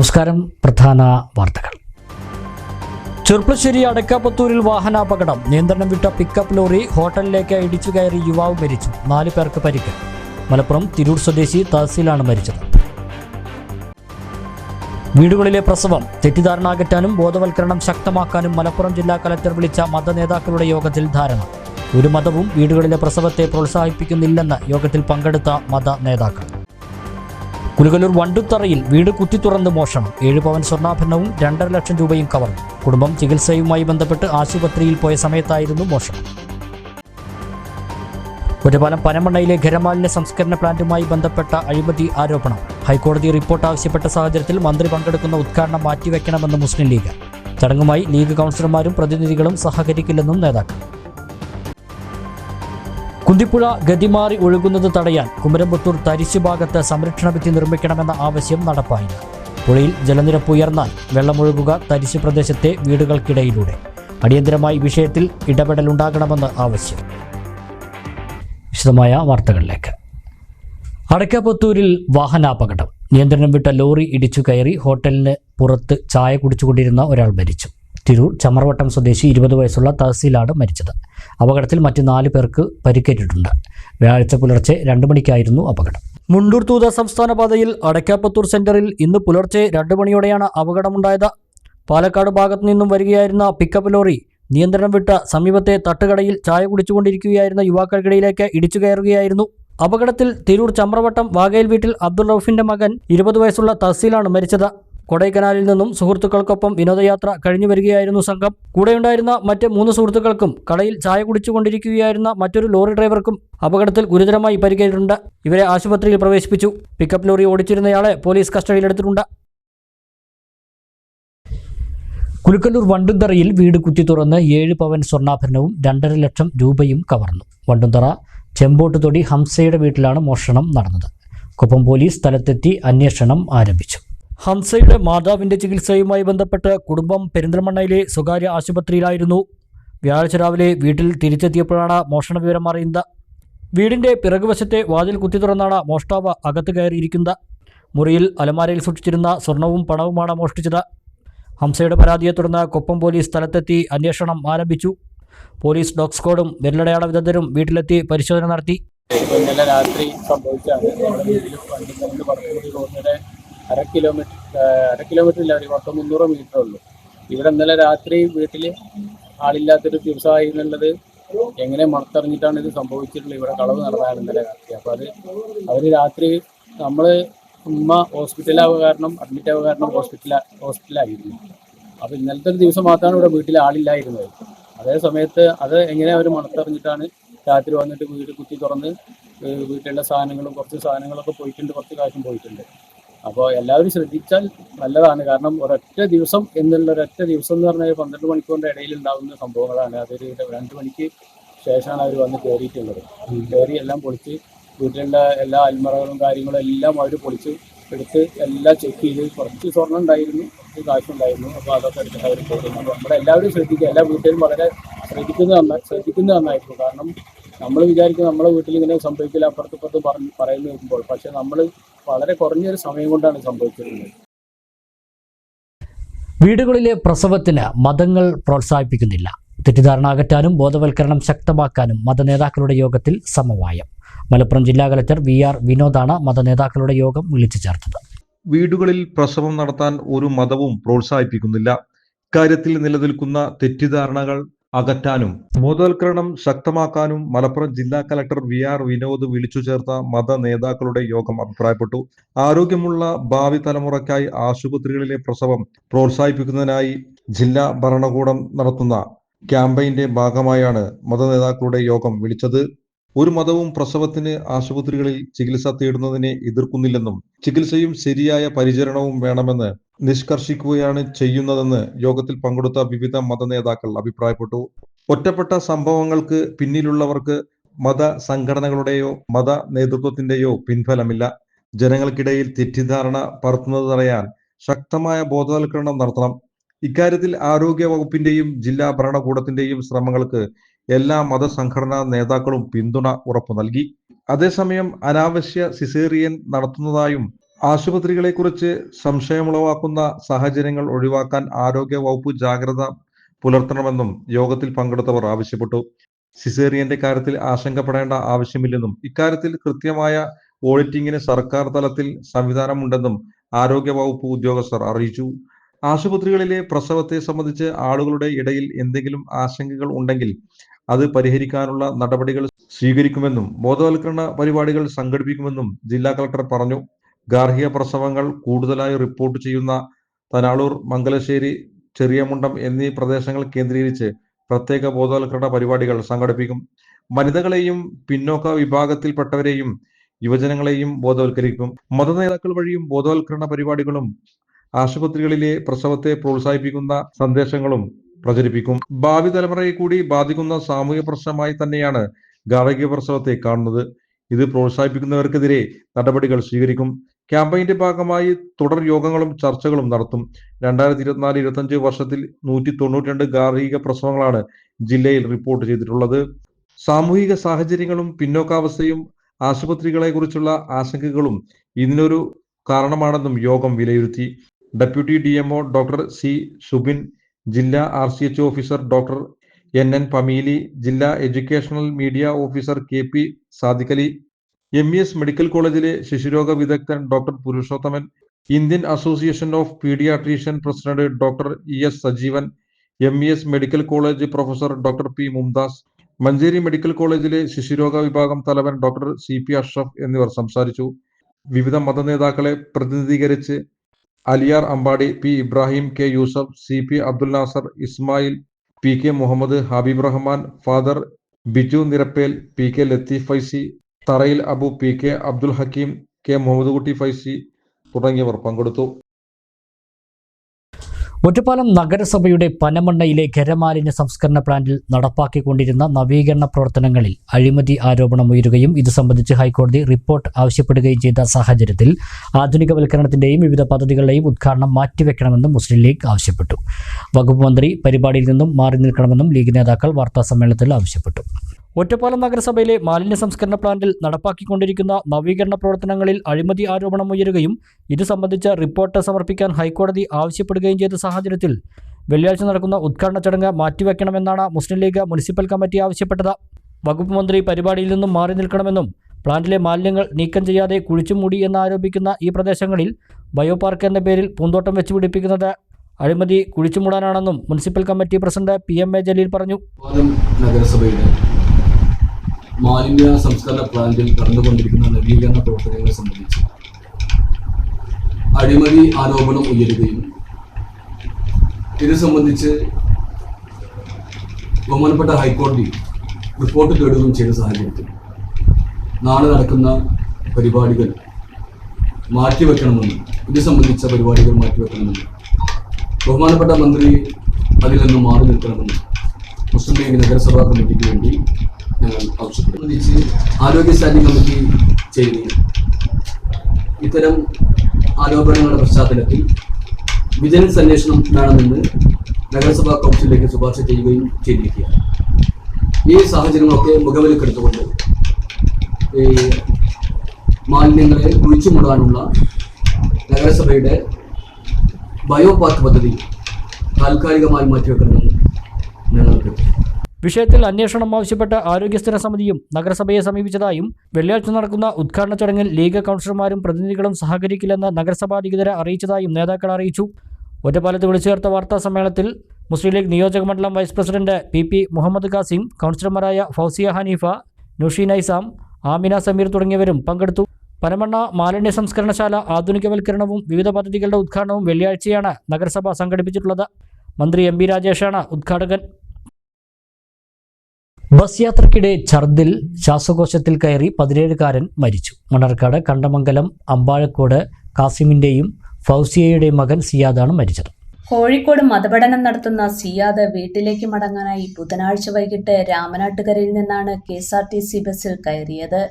നമസ്കാരം പ്രധാന വാർത്തകൾ. ചെർപ്പശ്ശേരി അടക്കാപ്പത്തൂരിൽ വാഹനാപകടം. നിയന്ത്രണം വിട്ട പിക്കപ്പ് ലോറി ഹോട്ടലിലേക്ക് ഇടിച്ചു കയറി യുവാവ് മരിച്ചു. നാല് പേർക്ക് പരിക്ക്. മലപ്പുറം തിരൂർ സ്വദേശി തഹസീലാണ് മരിച്ചത്. വീടുകളിലെ പ്രസവം. തെറ്റിദ്ധാരണ അകറ്റാനും ബോധവൽക്കരണം ശക്തമാക്കാനും മലപ്പുറം ജില്ലാ കലക്ടർ വിളിച്ച മതനേതാക്കളുടെ യോഗത്തിൽ ധാരണ. ഒരു മതവും വീടുകളിലെ പ്രസവത്തെ പ്രോത്സാഹിപ്പിക്കുന്നില്ലെന്ന് യോഗത്തിൽ പങ്കെടുത്ത മത നേതാക്കൾ കുലുകലൂർ വണ്ടുത്തറയിൽ വീട് കുത്തി തുറന്ന് മോഷണം. ഏഴ് പവൻ സ്വർണാഭരണവും രണ്ടര ലക്ഷം രൂപയും കവർന്നു. കുടുംബം ചികിത്സയുമായി ബന്ധപ്പെട്ട് ആശുപത്രിയിൽ പോയ സമയത്തായിരുന്നു മോഷണം. ഒറ്റപ്പാലം പനമണ്ണയിലെ ഖരമാലിന്യ സംസ്കരണ പ്ലാന്റുമായി ബന്ധപ്പെട്ട അഴിമതി ആരോപണം. ഹൈക്കോടതി റിപ്പോർട്ട് ആവശ്യപ്പെട്ട സാഹചര്യത്തിൽ മന്ത്രി പങ്കെടുക്കുന്ന ഉദ്ഘാടനം മാറ്റിവെക്കണമെന്ന് മുസ്ലിം ലീഗ്. ചടങ്ങുമായി ലീഗ് കൗൺസിലർമാരും പ്രതിനിധികളും സഹകരിക്കില്ലെന്നും നേതാക്കൾ. കുന്തിപ്പുഴ ഗതിമാറി ഒഴുകുന്നത് തടയാൻ കുമരമ്പത്തൂർ തരിശു ഭാഗത്ത് സംരക്ഷണ ഭിത്തി നിർമ്മിക്കണമെന്ന ആവശ്യം നടപ്പായി. പുഴയിൽ ജലനിരപ്പ് ഉയർന്നാൽ വെള്ളമൊഴുകുക തരിശു പ്രദേശത്തെ വീടുകൾക്കിടയിലൂടെ. അടിയന്തരമായി വിഷയത്തിൽ ഇടപെടലുണ്ടാകണമെന്ന് ആവശ്യം. വിശദമായ വാർത്തകളിലേക്ക്. അടക്കപുത്തൂരിൽ വാഹനാപകടം. നിയന്ത്രണം വിട്ട ലോറി ഇടിച്ചു കയറി ഹോട്ടലിന് പുറത്ത് ചായ കുടിച്ചുകൊണ്ടിരുന്ന ഒരാൾ മരിച്ചു. തിരൂർ ചമർവട്ടം സ്വദേശി ഇരുപത് വയസ്സുള്ള തഹസീലാണ് മരിച്ചത്. അപകടത്തിൽ മറ്റ് നാല് പേർക്ക് പരിക്കേറ്റിട്ടുണ്ട്. വ്യാഴാഴ്ച പുലർച്ചെ രണ്ട് മണിക്കായിരുന്നു അപകടം. മുണ്ടൂർ തൂത സംസ്ഥാന പാതയിൽ അടക്കാപ്പത്തൂർ സെന്ററിൽ ഇന്ന് പുലർച്ചെ രണ്ട് മണിയോടെയാണ് അപകടമുണ്ടായത്. പാലക്കാട് ഭാഗത്തു നിന്നും വരികയായിരുന്ന പിക്കപ്പ് ലോറി നിയന്ത്രണം വിട്ട സമീപത്തെ തട്ടുകടയിൽ ചായ കുടിച്ചുകൊണ്ടിരിക്കുകയായിരുന്ന യുവാക്കൾക്കിടയിലേക്ക് ഇടിച്ചു കയറുകയായിരുന്നു. അപകടത്തിൽ തിരൂർ ചമ്രവട്ടം വാഗയിൽ വീട്ടിൽ അബ്ദുൾ റൌഫിന്റെ മകൻ ഇരുപത് വയസ്സുള്ള തഹസീലാണ് മരിച്ചത്. കൊടൈക്കനാലിൽ നിന്നും സുഹൃത്തുക്കൾക്കൊപ്പം വിനോദയാത്ര കഴിഞ്ഞു വരികയായിരുന്നു സംഘം. കൂടെയുണ്ടായിരുന്ന മറ്റ് മൂന്ന് സുഹൃത്തുക്കൾക്കും കടയിൽ ചായ കുടിച്ചുകൊണ്ടിരിക്കുകയായിരുന്ന മറ്റൊരു ലോറി ഡ്രൈവർക്കും അപകടത്തിൽ ഗുരുതരമായി പരിക്കേറ്റിട്ടുണ്ട്. ഇവരെ ആശുപത്രിയിൽ പ്രവേശിപ്പിച്ചു. പിക്കപ്പ് ലോറി ഓടിച്ചിരുന്നയാളെ പോലീസ് കസ്റ്റഡിയിലെടുത്തിട്ടുണ്ട്. കുലുക്കല്ലൂർ വണ്ടുന്തറയിൽ വീട് കുത്തി തുറന്ന് ഏഴ് പവൻ സ്വർണാഭരണവും രണ്ടര ലക്ഷം രൂപയും കവർന്നു. വണ്ടുന്തറ ചെമ്പോട്ട് തൊടി ഹംസയുടെ വീട്ടിലാണ് മോഷണം നടന്നത്. കൊപ്പം പോലീസ് സ്ഥലത്തെത്തി അന്വേഷണം ആരംഭിച്ചു. ഹംസയുടെ മാതാവിന്റെ ചികിത്സയുമായി ബന്ധപ്പെട്ട് കുടുംബം പെരിന്തൽമണ്ണയിലെ സ്വകാര്യ ആശുപത്രിയിലായിരുന്നു. വ്യാഴാഴ്ച രാവിലെ വീട്ടിൽ തിരിച്ചെത്തിയപ്പോഴാണ് മോഷണ വിവരം അറിയുന്നത്. വീടിന്റെ പിറകുവശത്തെ വാതിൽ കുത്തി തുറന്നാണ് മോഷ്ടാവ് അകത്ത് കയറിയിരിക്കുന്നത്. മുറിയിൽ അലമാരയിൽ സൂക്ഷിച്ചിരുന്ന സ്വർണവും പണവുമാണ് മോഷ്ടിച്ചത്. ഹംസയുടെ പരാതിയെ തുടർന്ന് കൊപ്പം പോലീസ് സ്ഥലത്തെത്തി അന്വേഷണം ആരംഭിച്ചു. പോലീസ് ഡോഗ് സ്ക്വാഡും വിരലടയാള വിദഗ്ധരും വീട്ടിലെത്തി പരിശോധന നടത്തി. ഇന്നലെ രാത്രി സംഭവിച്ചാണ് അര കിലോമീറ്റർ അര കിലോമീറ്റർ ഇല്ല ഒരു പത്ത് മുന്നൂറ് മീറ്റർ ഉള്ളൂ. ഇവിടെ ഇന്നലെ രാത്രി വീട്ടിൽ ആളില്ലാത്തൊരു ദിവസമായി എന്നുള്ളത് എങ്ങനെ മണത്തറിഞ്ഞിട്ടാണ് ഇത് സംഭവിച്ചിട്ടുള്ളത്? ഇവിടെ കളവ് നടന്നതാണ് ഇന്നലെ രാത്രി. അപ്പോൾ അത് അവർ രാത്രി നമ്മൾ ഉമ്മ ഹോസ്പിറ്റലാവുക കാരണം അഡ്മിറ്റ് ആവുക കാരണം ഹോസ്പിറ്റല ഹോസ്പിറ്റലായിരുന്നു. അപ്പോൾ ഇന്നലത്തെ ഒരു ദിവസം മാത്രമാണ് ഇവിടെ വീട്ടിൽ ആളില്ലായിരുന്നത്. അതേ സമയത്ത് അത് എങ്ങനെ അവർ മണത്തറിഞ്ഞിട്ടാണ് രാത്രി വന്നിട്ട് വീട് കുത്തി തുറന്ന് വീട്ടിലുള്ള സാധനങ്ങളും കുറച്ച് സാധനങ്ങളൊക്കെ പോയിട്ടുണ്ട് കുറച്ച് കാശും പോയിട്ടുണ്ട്. അപ്പോൾ എല്ലാവരും ശ്രദ്ധിച്ചാൽ നല്ലതാണ്. കാരണം ഒരൊറ്റ ദിവസം എന്നുള്ള ഒരൊറ്റ ദിവസം എന്ന് പറഞ്ഞാൽ പന്ത്രണ്ട് മണിക്കൂറിന്റെ ഇടയിൽ ഉണ്ടാകുന്ന സംഭവങ്ങളാണ്. അതൊരു രണ്ട് മണിക്ക് ശേഷമാണ് അവർ വന്ന് കയറിയിട്ടുള്ളത്. കയറി എല്ലാം പൊളിച്ച് വീട്ടിലുള്ള എല്ലാ അൽമറകളും കാര്യങ്ങളും എല്ലാം അവർ പൊളിച്ച് എടുത്ത് എല്ലാം ചെക്ക് ചെയ്ത് കുറച്ച് സ്വർണം ഉണ്ടായിരുന്നു കുറച്ച് കാശുണ്ടായിരുന്നു. അപ്പോൾ അതൊക്കെ എടുത്തിട്ട് അവർ പോകുന്നു അപ്പോൾ നമ്മളെല്ലാവരും ശ്രദ്ധിക്കുക. എല്ലാ വീട്ടിലും വളരെ ശ്രദ്ധിക്കുന്നത് നന്നായി ശ്രദ്ധിക്കുന്നത് നന്നായിരിക്കും. കാരണം നമ്മൾ വിചാരിക്കും നമ്മളെ വീട്ടിൽ ഇങ്ങനെ സംഭവിക്കില്ല അപ്പുറത്ത് ഇപ്പുറത്ത് പറഞ്ഞ് പറയുന്നു നോക്കുമ്പോൾ പക്ഷെ നമ്മൾ വളരെ കുറഞ്ഞൊരു സമയം കൊണ്ടാണ് സംഭവിച്ചിരുന്നത്. വീടുകളിലെ പ്രസവത്തിന് മതങ്ങൾ പ്രോത്സാഹിപ്പിക്കുന്നില്ല. തെറ്റിദ്ധാരണ അകറ്റാനും ബോധവൽക്കരണം ശക്തമാക്കാനും മതനേതാക്കളുടെ യോഗത്തിൽ സമവായം. മലപ്പുറം ജില്ലാ കലക്ടർ വി ആർ വിനോദാണ് മതനേതാക്കളുടെ യോഗം വിളിച്ചു ചേർത്തത്. വീടുകളിൽ പ്രസവം നടത്താൻ ഒരു മതവും പ്രോത്സാഹിപ്പിക്കുന്നില്ല. ഇക്കാര്യത്തിൽ നിലനിൽക്കുന്ന തെറ്റിദ്ധാരണകൾ അകറ്റാനും. ബോധവൽക്കരണം ശക്തമാക്കാനും മലപ്പുറം ജില്ലാ കലക്ടർ വി ആർ വിനോദ് വിളിച്ചു ചേർത്ത മത നേതാക്കളുടെ യോഗം അഭിപ്രായപ്പെട്ടു. ആരോഗ്യമുള്ള ഭാവി തലമുറയ്ക്കായി ആശുപത്രികളിലെ പ്രസവം പ്രോത്സാഹിപ്പിക്കുന്നതിനായി ജില്ലാ ഭരണകൂടം നടത്തുന്ന ക്യാമ്പയിന്റെ ഭാഗമായാണ് മത നേതാക്കളുടെ യോഗം വിളിച്ചത്. ഒരു മതവും പ്രസവത്തിന് ആശുപത്രികളിൽ ചികിത്സ തേടുന്നതിനെ എതിർക്കുന്നില്ലെന്നും ചികിത്സയും ശരിയായ പരിചരണവും വേണമെന്ന് നിഷ്കർഷിക്കുകയാണ് ചെയ്യുന്നതെന്ന് യോഗത്തിൽ പങ്കെടുത്ത വിവിധ മത നേതാക്കൾ അഭിപ്രായപ്പെട്ടു. ഒറ്റപ്പെട്ട സംഭവങ്ങൾക്ക് പിന്നിലുള്ളവർക്ക് മത സംഘടനകളുടെയോ മത നേതൃത്വത്തിന്റെയോ പിൻഫലമില്ല ജനങ്ങൾക്കിടയിൽ തെറ്റിദ്ധാരണ പരത്തുന്നത് തടയാൻ ശക്തമായ ബോധവൽക്കരണം നടത്തണം. ഇക്കാര്യത്തിൽ ആരോഗ്യ വകുപ്പിന്റെയും ജില്ലാ ഭരണകൂടത്തിന്റെയും ശ്രമങ്ങൾക്ക് എല്ലാ മതസംഘടനാ നേതാക്കളും പിന്തുണ ഉറപ്പു നൽകി. അതേസമയം അനാവശ്യ സിസേറിയൻ നടത്തുന്നതായും ആശുപത്രികളെക്കുറിച്ച് സംശയമുളവാക്കുന്ന സാഹചര്യങ്ങൾ ഒഴിവാക്കാൻ ആരോഗ്യ വകുപ്പ് ജാഗ്രത പുലർത്തണമെന്നും യോഗത്തിൽ പങ്കെടുത്തവർ ആവശ്യപ്പെട്ടു. സിസേറിയന്റെ കാര്യത്തിൽ ആശങ്കപ്പെടേണ്ട ആവശ്യമില്ലെന്നും ഇക്കാര്യത്തിൽ കൃത്യമായ ഓഡിറ്റിംഗിന് സർക്കാർ തലത്തിൽ സംവിധാനമുണ്ടെന്നും ആരോഗ്യ വകുപ്പ് ഉദ്യോഗസ്ഥർ അറിയിച്ചു. ആശുപത്രികളിലെ പ്രസവത്തെ സംബന്ധിച്ച് ആളുകളുടെ ഇടയിൽ എന്തെങ്കിലും ആശങ്കകൾ ഉണ്ടെങ്കിൽ അത് പരിഹരിക്കാനുള്ള നടപടികൾ സ്വീകരിക്കുമെന്നും ബോധവൽക്കരണ പരിപാടികൾ സംഘടിപ്പിക്കുമെന്നും ജില്ലാ കളക്ടർ പറഞ്ഞു. ഗാർഹിക പ്രസവങ്ങൾ കൂടുതലായി റിപ്പോർട്ട് ചെയ്യുന്ന തനാളൂർ മംഗലശ്ശേരി ചെറിയമുണ്ടം എന്നീ പ്രദേശങ്ങൾ കേന്ദ്രീകരിച്ച് പ്രത്യേക ബോധവൽക്കരണ പരിപാടികൾ സംഘടിപ്പിക്കും. വനിതകളെയും പിന്നോക്ക വിഭാഗത്തിൽപ്പെട്ടവരെയും യുവജനങ്ങളെയും ബോധവൽക്കരിക്കും. മതനേതാക്കൾ വഴിയും ബോധവൽക്കരണ പരിപാടികളും ആശുപത്രികളിലെ പ്രസവത്തെ പ്രോത്സാഹിപ്പിക്കുന്ന സന്ദേശങ്ങളും പ്രചരിപ്പിക്കും. ഭാവി തലമുറയെ കൂടി ബാധിക്കുന്ന സാമൂഹിക പ്രശ്നമായി തന്നെയാണ് ഗാർഹിക പ്രസവത്തെ കാണുന്നത്. ഇത് പ്രോത്സാഹിപ്പിക്കുന്നവർക്കെതിരെ നടപടികൾ സ്വീകരിക്കും. ക്യാമ്പയിന്റെ ഭാഗമായി തുടർ യോഗങ്ങളും ചർച്ചകളും നടത്തും. രണ്ടായിരത്തി ഇരുപത്തിനാല് ഇരുപത്തഞ്ച് വർഷത്തിൽ നൂറ്റി തൊണ്ണൂറ്റി രണ്ട് ഗാർഹിക പ്രസവങ്ങളാണ് ജില്ലയിൽ റിപ്പോർട്ട് ചെയ്തിട്ടുള്ളത്. സാമൂഹിക സാഹചര്യങ്ങളും പിന്നോക്കാവസ്ഥയും ആശുപത്രികളെ കുറിച്ചുള്ള ആശങ്കകളും ഇതിനൊരു കാരണമാണെന്നും യോഗം വിലയിരുത്തി. Deputy D doctor C Subin ജില്ലാ R C H officer doctor N N Pameeli ജില്ലാ educational media officer K P Sadikali M E S medical കോളേജിലെ ശിശുരോഗ വിദഗ്ധൻ doctor Purushothaman Indian association of paediatrician president doctor E S Sajeevan M E S medical college professor doctor P Mumtaz Manjeri medical കോളേജിലെ ശിശുരോഗ വിഭാഗം തലവൻ doctor C P Ashraf എന്നിവർ സംസാരിച്ചു. വിവിധ മതനേതാക്കളെ പ്രതിനിധീകരിച്ച് Aliyar Ambadi P Ibrahim K Yusuf C P Abdul Nasar Ismail P K Muhammad Habeeb Rahman father Biju Nirappel P K Latheef Faizi Tharayil Abu P K Abdul Hakeem K Muhammad Kutty Faizi തുടങ്ങിയവർ പങ്കെടുത്തു. ഒറ്റപ്പാലം നഗരസഭയുടെ പനമണ്ണയിലെ ഖരമാലിന്യ സംസ്കരണ പ്ലാന്റിൽ നടപ്പാക്കിക്കൊണ്ടിരുന്ന നവീകരണ പ്രവർത്തനങ്ങളിൽ അഴിമതി ആരോപണം ഉയരുകയും ഇത് സംബന്ധിച്ച് ഹൈക്കോടതി റിപ്പോർട്ട് ആവശ്യപ്പെടുകയും ചെയ്ത സാഹചര്യത്തിൽ ആധുനികവൽക്കരണത്തിന്റെയും വിവിധ പദ്ധതികളുടെയും ഉദ്ഘാടനം മാറ്റിവെക്കണമെന്നും മുസ്ലിം ലീഗ് ആവശ്യപ്പെട്ടു. വകുപ്പ് മന്ത്രി പരിപാടിയിൽ നിന്നും മാറി നിൽക്കണമെന്നും ലീഗ് നേതാക്കൾ വാർത്താ സമ്മേളനത്തിൽ ആവശ്യപ്പെട്ടു. ഒറ്റപ്പാലം നഗരസഭയിലെ മാലിന്യ സംസ്കരണ പ്ലാന്റിൽ നടപ്പാക്കിക്കൊണ്ടിരിക്കുന്ന നവീകരണ പ്രവർത്തനങ്ങളിൽ അഴിമതി ആരോപണം ഉയരുകയും ഇത് സംബന്ധിച്ച റിപ്പോർട്ട് സമർപ്പിക്കാൻ ഹൈക്കോടതി ആവശ്യപ്പെടുകയും ചെയ്ത സാഹചര്യത്തിൽ വെള്ളിയാഴ്ച നടക്കുന്ന ഉദ്ഘാടന ചടങ്ങ് മാറ്റിവെക്കണമെന്നാണ് മുസ്ലിം ലീഗ് മുനിസിപ്പൽ കമ്മിറ്റി ആവശ്യപ്പെട്ടത്. വകുപ്പ് മന്ത്രി പരിപാടിയിൽ നിന്നും മാറി നിൽക്കണമെന്നും പ്ലാന്റിലെ മാലിന്യങ്ങൾ നീക്കം ചെയ്യാതെ കുഴിച്ചുമൂടി എന്നാരോപിക്കുന്ന ഈ പ്രദേശങ്ങളിൽ ബയോപാർക്ക് എന്ന പേരിൽ പൂന്തോട്ടം വെച്ച് പിടിപ്പിക്കുന്നത് അഴിമതി കുഴിച്ചുമൂടാനാണെന്നും municipal committee president P M A Jaleel പറഞ്ഞു. മാലിന്യ സംസ്കരണ പ്ലാന്റിൽ നടന്നുകൊണ്ടിരിക്കുന്ന നവീകരണ പ്രവർത്തനങ്ങളെ സംബന്ധിച്ച് അഴിമതി ആരോപണം ഉയരുകയും ഇത് സംബന്ധിച്ച് ബഹുമാനപ്പെട്ട ഹൈക്കോടതി റിപ്പോർട്ട് തേടുകയും ചെയ്ത സാഹചര്യത്തിൽ നാളെ നടക്കുന്ന പരിപാടികൾ മാറ്റിവെക്കണമെന്നും ഇത് സംബന്ധിച്ച പരിപാടികൾ മാറ്റിവെക്കണമെന്നും ബഹുമാനപ്പെട്ട മന്ത്രി അതിൽ നിന്ന് മാറി നിൽക്കണമെന്നും മുസ്ലിം ലീഗ് നഗരസഭാ കമ്മിറ്റിക്ക് വേണ്ടി ആവശ്യപ്പെട്ടു ആരോഗ്യ സ്റ്റാൻഡിംഗ് കമ്മിറ്റി ചെയ്യുകയും ഇത്തരം ആരോപണങ്ങളുടെ പശ്ചാത്തലത്തിൽ വിജിലൻസ് അന്വേഷണം വേണമെന്ന് നഗരസഭാ കൗൺസിലിലേക്ക് ശുപാർശ ചെയ്യുകയും ചെയ്തിരിക്കുകയാണ്. ഈ സാഹചര്യങ്ങളൊക്കെ മുഖവിലക്കെടുത്തുകൊണ്ട് ഈ മാലിന്യങ്ങളെ കുഴിച്ചുമൂടാനുള്ള നഗരസഭയുടെ ബയോ പാർക്ക് പദ്ധതി താൽക്കാലികമായി മാറ്റിവെക്കണമെന്ന് വിഷയത്തിൽ അന്വേഷണം ആവശ്യപ്പെട്ട് ആരോഗ്യസ്ഥിര സമിതിയും നഗരസഭയെ സമീപിച്ചതായും വെള്ളിയാഴ്ച നടക്കുന്ന ഉദ്ഘാടന ചടങ്ങിൽ ലീഗ് കൗൺസിലർമാരും പ്രതിനിധികളും സഹകരിക്കില്ലെന്ന് നഗരസഭാധികൃതരെ അറിയിച്ചതായും നേതാക്കൾ അറിയിച്ചു. ഒറ്റപ്പാലത്ത് വിളിച്ചു ചേർത്ത വാർത്താ സമ്മേളനത്തിൽ മുസ്ലിം ലീഗ് നിയോജക മണ്ഡലം vice president P P Muhammad Kasim കൗൺസിലർമാരായ ഫൗസിയ ഹനീഫ നുഷി നൈസാം ആമിന സമീർ തുടങ്ങിയവരും പങ്കെടുത്തു. പനമണ്ണ മാലിന്യ സംസ്കരണശാല ആധുനികവൽക്കരണവും വിവിധ പദ്ധതികളുടെ ഉദ്ഘാടനവും വെള്ളിയാഴ്ചയാണ് നഗരസഭ സംഘടിപ്പിച്ചിട്ടുള്ളത്. മന്ത്രി എം ബി രാജേഷാണ് ഉദ്ഘാടകൻ. ബസ് യാത്രക്കിടെ ഛർദിൽ ശ്വാസകോശത്തിൽ കയറി പതിനേഴുകാരൻ മരിച്ചു. മണർക്കാട് കണ്ടമംഗലം അമ്പാഴക്കോട് കാസിമിന്റെയും ഫൗസിയയുടെയും മകൻ സിയാദാണ് മരിച്ചത്. കോഴിക്കോട് മതപഠനം നടത്തുന്ന സിയാദ് വീട്ടിലേക്ക് മടങ്ങാനായി ബുധനാഴ്ച വൈകിട്ട് രാമനാട്ടുകരയിൽ നിന്നാണ് K S R T C ബസ്സിൽ കയറിയത്.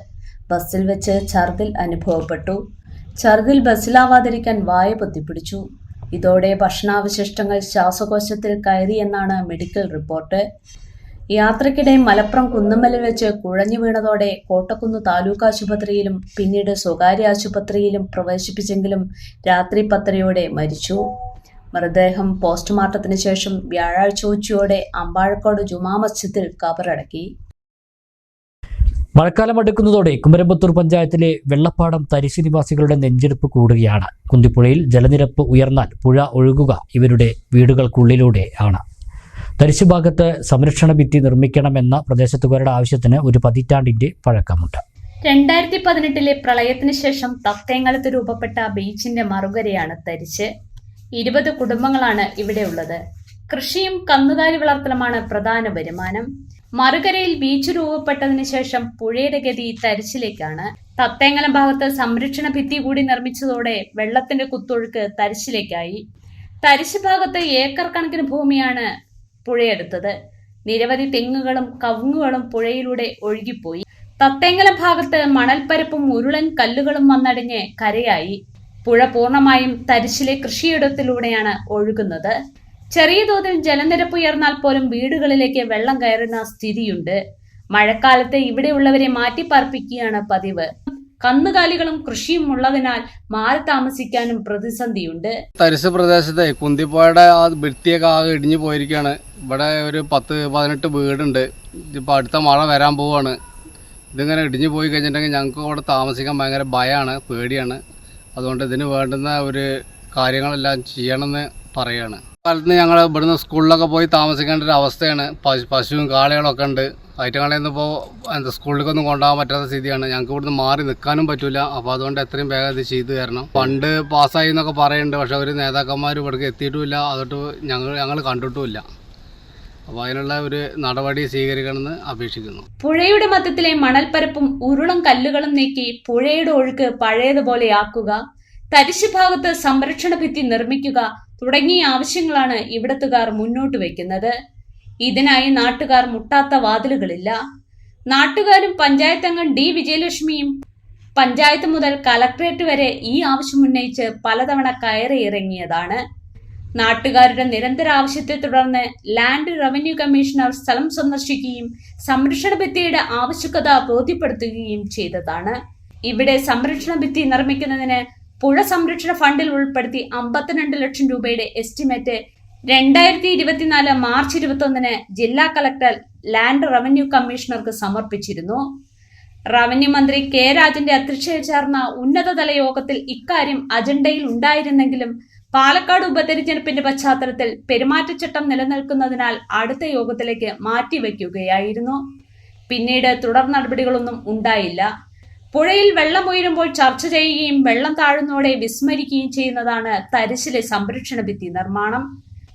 ബസ്സിൽ വെച്ച് ഛർദിൽ അനുഭവപ്പെട്ടു. ഛർദിൽ ബസ്സിലാവാതിരിക്കാൻ വായ പൊത്തിപ്പിടിച്ചു. ഇതോടെ ഭക്ഷണാവശിഷ്ടങ്ങൾ ശ്വാസകോശത്തിൽ കയറിയെന്നാണ് മെഡിക്കൽ റിപ്പോർട്ട്. യാത്രക്കിടെ മലപ്പുറം കുന്നമ്മലിൽ വെച്ച് കുഴഞ്ഞു വീണതോടെ കോട്ടക്കുന്ന് താലൂക്ക് ആശുപത്രിയിലും പിന്നീട് സ്വകാര്യ ആശുപത്രിയിലും പ്രവേശിപ്പിച്ചെങ്കിലും രാത്രി പത്തരയോടെ മരിച്ചു. മൃതദേഹം പോസ്റ്റ്മോർട്ടത്തിന് ശേഷം വ്യാഴാഴ്ച ഉച്ചയോടെ അമ്പാഴക്കോട് ജുമാ മസ്ജിദിൽ കബറടക്കി. മഴക്കാലം അടുക്കുന്നതോടെ കുമരമ്പത്തൂർ പഞ്ചായത്തിലെ വെള്ളപ്പാടം തരിശു നിവാസികളുടെ നെഞ്ചെടുപ്പ് കൂടുകയാണ്. കുന്തിപ്പുഴയിൽ ജലനിരപ്പ് ഉയർന്നാൽ പുഴ ഒഴുകുക ഇവരുടെ വീടുകൾക്കുള്ളിലൂടെ ആണ് തരിശു ഭാഗത്ത് സംരക്ഷണ ഭിത്തി നിർമ്മിക്കണമെന്ന പ്രദേശത്തുകാരുടെ ആവശ്യത്തിന് ഒരു പതിറ്റാണ്ടിന്റെ പഴക്കമുണ്ട്. രണ്ടായിരത്തി പതിനെട്ടിലെ പ്രളയത്തിന് ശേഷം തത്തേങ്ങലത്ത് രൂപപ്പെട്ട ബീച്ചിന്റെ മറുകരയാണ് തരിച്ച് ഇരുപത് കുടുംബങ്ങളാണ് ഇവിടെ ഉള്ളത്. കൃഷിയും കന്നുകാലി വളർത്തലുമാണ് പ്രധാന വരുമാനം. മറുകരയിൽ ബീച്ച് രൂപപ്പെട്ടതിന് ശേഷം പുഴയുടെ ഗതി തരിശിലേക്കാണ്. തത്തേങ്ങലം ഭാഗത്ത് സംരക്ഷണ ഭിത്തി കൂടി നിർമ്മിച്ചതോടെ വെള്ളത്തിന്റെ കുത്തൊഴുക്ക് തരിശിലേക്കായി. തരിശ് ഭാഗത്ത് ഏക്കർ കണക്കിന് ഭൂമിയാണ് പുഴയെടുത്തത്. നിരവധി തെങ്ങുകളും കവുങ്ങുകളും പുഴയിലൂടെ ഒഴുകിപ്പോയി. തത്തേങ്ങല ഭാഗത്ത് മണൽപ്പരപ്പും ഉരുളൻ കല്ലുകളും വന്നടിഞ്ഞ് കരയായി. പുഴ പൂർണമായും തരിശിലെ കൃഷിയിടത്തിലൂടെയാണ് ഒഴുകുന്നത്. ചെറിയ തോതിൽ ജലനിരപ്പ് ഉയർന്നാൽ പോലും വീടുകളിലേക്ക് വെള്ളം കയറുന്ന സ്ഥിതിയുണ്ട്. മഴക്കാലത്ത് ഇവിടെയുള്ളവരെ മാറ്റിപ്പാർപ്പിക്കുകയാണ് പതിവ്. കന്നുകാലികളും കൃഷിയും ഉള്ളതിനാൽ മാറി താമസിക്കാനും പ്രതിസന്ധിയുണ്ട്. തരിശ് പ്രദേശത്തെ കുന്തിപ്പുഴയുടെ ആ ഭിത്തിയൊക്കെ ആകെ ഇടിഞ്ഞു പോയിരിക്കുകയാണ്. ഇവിടെ ഒരു പത്ത് പതിനെട്ട് വീടുണ്ട്. ഇപ്പോൾ അടുത്ത മഴ വരാൻ പോവാണ് ഇതിങ്ങനെ ഇടിഞ്ഞു പോയി കഴിഞ്ഞിട്ടുണ്ടെങ്കിൽ ഞങ്ങൾക്ക് അവിടെ താമസിക്കാൻ ഭയങ്കര ഭയമാണ് പേടിയാണ്. അതുകൊണ്ട് ഇതിന് വേണ്ടുന്ന ഒരു കാര്യങ്ങളെല്ലാം ചെയ്യണമെന്ന് പറയാണ്. കാലത്ത് ഞങ്ങൾ ഇവിടുന്ന് സ്കൂളിലൊക്കെ പോയി താമസിക്കേണ്ട ഒരു അവസ്ഥയാണ്. പശു പശുവും കാളകളൊക്കെ ഉണ്ട്. ഐറ്റങ്ങളെയൊന്നും ഇപ്പോൾ എന്താ സ്കൂളിലേക്കൊന്നും കൊണ്ടുപോകാൻ പറ്റാത്ത സ്ഥിതിയാണ്. ഞങ്ങൾക്ക് ഇവിടുന്ന് മാറി നിൽക്കാനും പറ്റില്ല അപ്പോൾ അതുകൊണ്ട് എത്രയും വേഗം ഇത് ചെയ്തു തരണം. ഫണ്ട് പാസ്സായി എന്നൊക്കെ പറയുന്നുണ്ട്. പക്ഷേ ഒരു നേതാക്കന്മാർ ഇവിടേക്ക് എത്തിയിട്ടുമില്ല. അതൊട്ട് ഞങ്ങൾ ഞങ്ങൾ കണ്ടിട്ടുമില്ല. അപ്പോൾ അതിനുള്ള ഒരു നടപടി സ്വീകരിക്കണമെന്ന് അപേക്ഷിക്കുന്നു. പുഴയുടെ മധ്യത്തിലെ മണൽപ്പരപ്പും ഉരുളും കല്ലുകളും നീക്കി പുഴയുടെ ഒഴുക്ക് പഴയതുപോലെയാക്കുക തരിശു ഭാഗത്ത് സംരക്ഷണ ഭിത്തി നിർമ്മിക്കുക തുടങ്ങിയ ആവശ്യങ്ങളാണ് ഇവിടത്തുകാർ മുന്നോട്ട് വയ്ക്കുന്നത്. ഇതിനായി നാട്ടുകാർ മുട്ടാത്ത വാതിലുകളില്ല. നാട്ടുകാരും പഞ്ചായത്ത് അംഗം ഡി വിജയലക്ഷ്മിയും പഞ്ചായത്ത് മുതൽ കലക്ട്രേറ്റ് വരെ ഈ ആവശ്യം ഉന്നയിച്ച് പലതവണ കയറി ഇറങ്ങിയതാണ്. നാട്ടുകാരുടെ നിരന്തര ആവശ്യത്തെ തുടർന്ന് ലാൻഡ് റവന്യൂ കമ്മീഷണർ സ്ഥലം സന്ദർശിക്കുകയും സംരക്ഷണ ഭിത്തിയുടെ ആവശ്യകത ബോധ്യപ്പെടുത്തുകയും ചെയ്തതാണ്. ഇവിടെ സംരക്ഷണ ഭിത്തി നിർമ്മിക്കുന്നതിന് പുഴ സംരക്ഷണ ഫണ്ടിൽ ഉൾപ്പെടുത്തി അമ്പത്തിരണ്ട് ലക്ഷം രൂപയുടെ എസ്റ്റിമേറ്റ് രണ്ടായിരത്തി ഇരുപത്തിനാല് മാർച്ച് ഇരുപത്തൊന്നിന് ജില്ലാ കളക്ടർ ലാൻഡ് റവന്യൂ കമ്മീഷണർക്ക് സമർപ്പിച്ചിരുന്നു. റവന്യൂ മന്ത്രി കെ രാജന്റെ അധ്യക്ഷതയിൽ ചേർന്ന ഉന്നതതല യോഗത്തിൽ ഇക്കാര്യം അജണ്ടയിൽ ഉണ്ടായിരുന്നെങ്കിലും പാലക്കാട് ഉപതെരഞ്ഞെടുപ്പിന്റെ പശ്ചാത്തലത്തിൽ പെരുമാറ്റച്ചട്ടം നിലനിൽക്കുന്നതിനാൽ അടുത്ത യോഗത്തിലേക്ക് മാറ്റിവെക്കുകയായിരുന്നു. പിന്നീട് തുടർ നടപടികളൊന്നും ഉണ്ടായില്ല. പുഴയിൽ വെള്ളം ഉയരുമ്പോൾ ചർച്ച ചെയ്യുകയും വെള്ളം താഴുന്നതോടെ വിസ്മരിക്കുകയും ചെയ്യുന്നതാണ് തരിശിലെ സംരക്ഷണ ഭിത്തി നിർമ്മാണം.